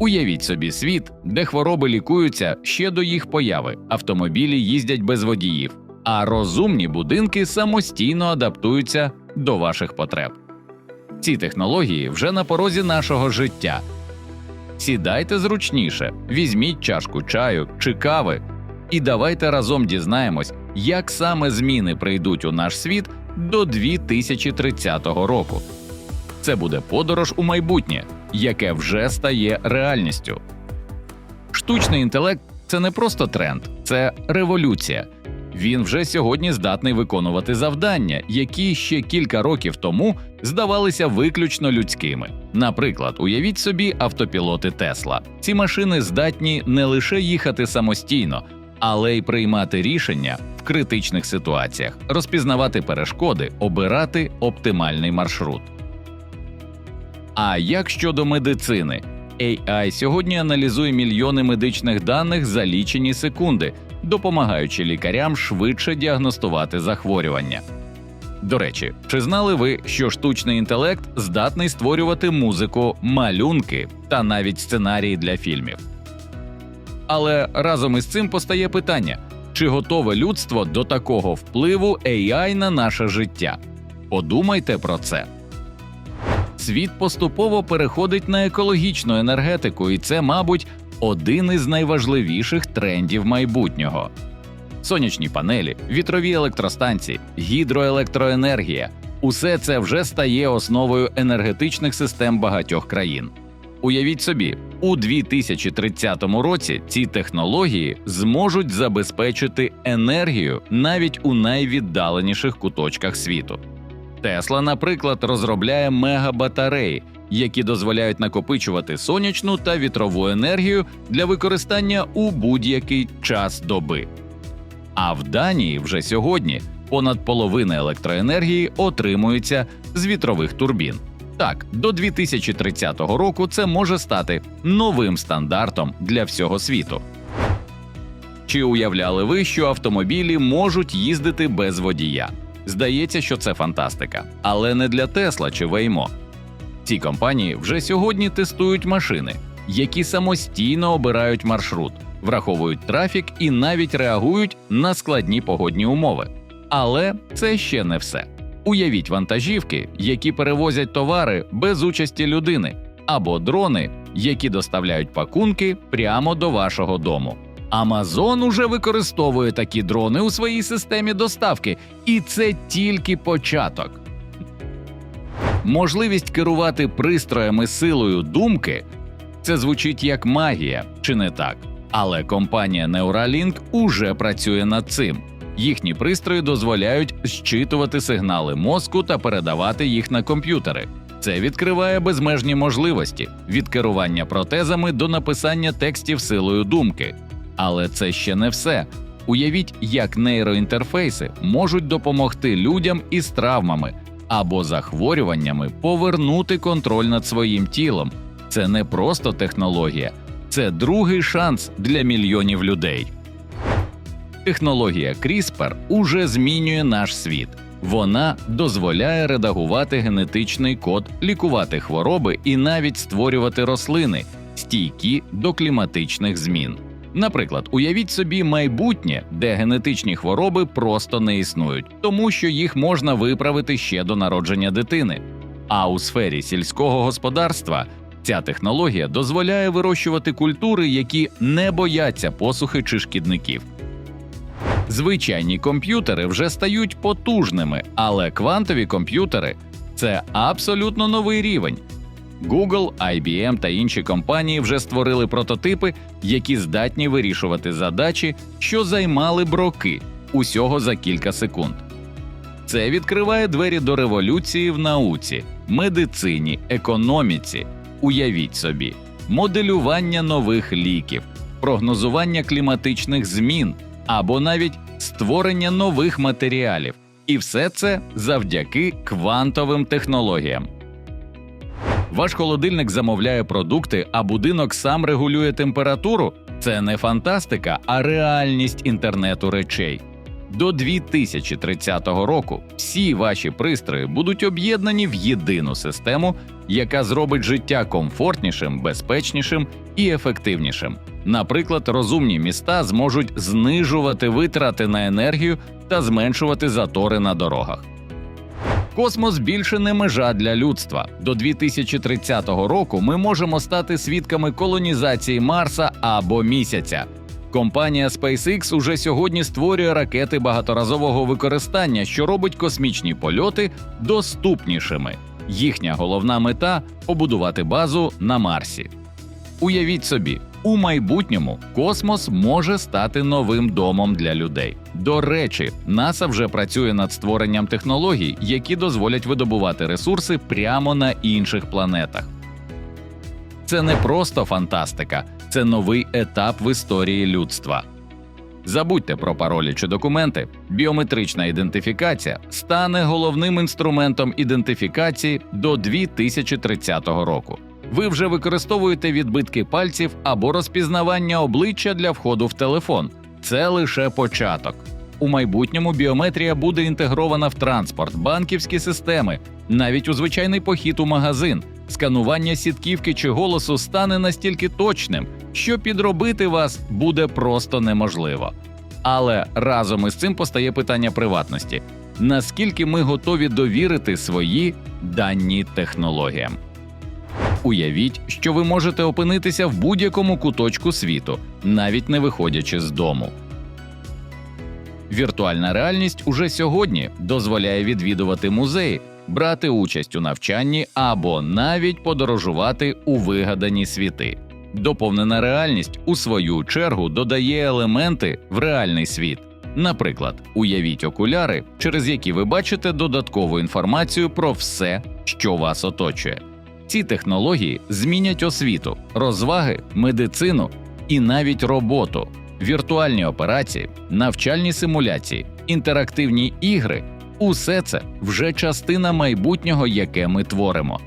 Уявіть собі світ, де хвороби лікуються ще до їх появи, автомобілі їздять без водіїв, а розумні будинки самостійно адаптуються до ваших потреб. Ці технології вже на порозі нашого життя. Сідайте зручніше, візьміть чашку чаю чи кави, і давайте разом дізнаємось, як саме зміни прийдуть у наш світ до 2030 року. Це буде подорож у майбутнє, яке вже стає реальністю. Штучний інтелект це не просто тренд, це революція. Він вже сьогодні здатний виконувати завдання, які ще кілька років тому здавалися виключно людськими. Наприклад, уявіть собі автопілоти Тесла. Ці машини здатні не лише їхати самостійно, але й приймати рішення в критичних ситуаціях, розпізнавати перешкоди, обирати оптимальний маршрут. А як щодо медицини? AI сьогодні аналізує мільйони медичних даних за лічені секунди, допомагаючи лікарям швидше діагностувати захворювання. До речі, чи знали ви, що штучний інтелект здатний створювати музику, малюнки та навіть сценарії для фільмів? Але разом із цим постає питання: чи готове людство до такого впливу AI на наше життя? Подумайте про це. Світ поступово переходить на екологічну енергетику, і це, мабуть, один із найважливіших трендів майбутнього. Сонячні панелі, вітрові електростанції, гідроелектроенергія усе це вже стає основою енергетичних систем багатьох країн. Уявіть собі, у 2030 році ці технології зможуть забезпечити енергію навіть у найвіддаленіших куточках світу. Тесла, наприклад, розробляє мегабатареї, які дозволяють накопичувати сонячну та вітрову енергію для використання у будь-який час доби. А в Данії вже сьогодні понад половина електроенергії отримується з вітрових турбін. Так, до 2030 року це може стати новим стандартом для всього світу. Чи уявляли ви, що автомобілі можуть їздити без водія? Здається, що це фантастика, але не для Тесла чи Веймо. Ці компанії вже сьогодні тестують машини, які самостійно обирають маршрут, враховують трафік і навіть реагують на складні погодні умови. Але це ще не все. Уявіть вантажівки, які перевозять товари без участі людини, або дрони, які доставляють пакунки прямо до вашого дому. Амазон уже використовує такі дрони у своїй системі доставки, і це тільки початок. Можливість керувати пристроями силою думки це звучить як магія, чи не так? Але компанія Neuralink уже працює над цим. Їхні пристрої дозволяють зчитувати сигнали мозку та передавати їх на комп'ютери. Це відкриває безмежні можливості від керування протезами до написання текстів силою думки. Але це ще не все. Уявіть, як нейроінтерфейси можуть допомогти людям із травмами або захворюваннями повернути контроль над своїм тілом. Це не просто технологія, це другий шанс для мільйонів людей. Технологія CRISPR уже змінює наш світ. Вона дозволяє редагувати генетичний код, лікувати хвороби і навіть створювати рослини, стійкі до кліматичних змін. Наприклад, уявіть собі майбутнє, де генетичні хвороби просто не існують, тому що їх можна виправити ще до народження дитини. А у сфері сільського господарства ця технологія дозволяє вирощувати культури, які не бояться посухи чи шкідників. Звичайні комп'ютери вже стають потужними, але квантові комп'ютери це абсолютно новий рівень. Google, IBM та інші компанії вже створили прототипи, які здатні вирішувати задачі, що займали б роки усього за кілька секунд. Це відкриває двері до революції в науці, медицині, економіці. Уявіть собі, моделювання нових ліків, прогнозування кліматичних змін або навіть створення нових матеріалів. І все це завдяки квантовим технологіям. Ваш холодильник замовляє продукти, а будинок сам регулює температуру. Це не фантастика, а реальність інтернету речей. До 2030 року всі ваші пристрої будуть об'єднані в єдину систему, яка зробить життя комфортнішим, безпечнішим і ефективнішим. Наприклад, розумні міста зможуть знижувати витрати на енергію та зменшувати затори на дорогах. Космос більше не межа для людства. До 2030 року ми можемо стати свідками колонізації Марса або місяця. Компанія SpaceX уже сьогодні створює ракети багаторазового використання, що робить космічні польоти доступнішими. Їхня головна мета побудувати базу на Марсі. Уявіть собі, у майбутньому космос може стати новим домом для людей. До речі, НАСА вже працює над створенням технологій, які дозволять видобувати ресурси прямо на інших планетах. Це не просто фантастика, це новий етап в історії людства. Забудьте про паролі чи документи. Біометрична ідентифікація стане головним інструментом ідентифікації до 2030 року. Ви вже використовуєте відбитки пальців або розпізнавання обличчя для входу в телефон. Це лише початок. У майбутньому біометрія буде інтегрована в транспорт, банківські системи, навіть у звичайний похід у магазин. Сканування сітківки чи голосу стане настільки точним, що підробити вас буде просто неможливо. Але разом із цим постає питання приватності: наскільки ми готові довірити свої дані технологіям? Уявіть, що ви можете опинитися в будь-якому куточку світу, навіть не виходячи з дому. Віртуальна реальність уже сьогодні дозволяє відвідувати музеї, брати участь у навчанні або навіть подорожувати у вигадані світи. Доповнена реальність у свою чергу додає елементи в реальний світ. Наприклад, уявіть окуляри, через які ви бачите додаткову інформацію про все, що вас оточує. Ці технології змінять освіту, розваги, медицину і навіть роботу, віртуальні операції, навчальні симуляції, інтерактивні ігри усе це вже частина майбутнього, яке ми творимо.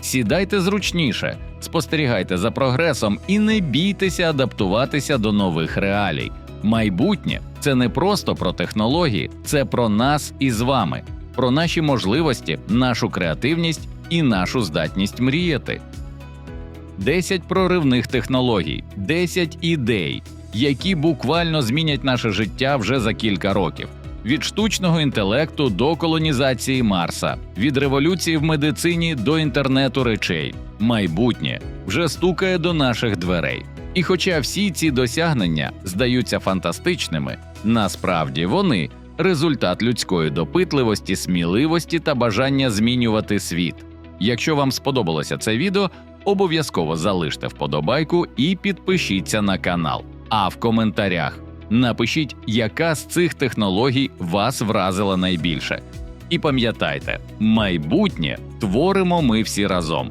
Сідайте зручніше, спостерігайте за прогресом і не бійтеся адаптуватися до нових реалій. Майбутнє це не просто про технології, це про нас із вами, про наші можливості, нашу креативність і нашу здатність мріяти. 10 проривних технологій, 10 ідей, які буквально змінять наше життя вже за кілька років. Від штучного інтелекту до колонізації Марса, від революції в медицині до інтернету речей, майбутнє вже стукає до наших дверей. І хоча всі ці досягнення здаються фантастичними, насправді вони результат людської допитливості, сміливості та бажання змінювати світ. Якщо вам сподобалося це відео, обов'язково залиште вподобайку і підпишіться на канал. А в коментарях напишіть, яка з цих технологій вас вразила найбільше. І пам'ятайте, майбутнє творимо ми всі разом.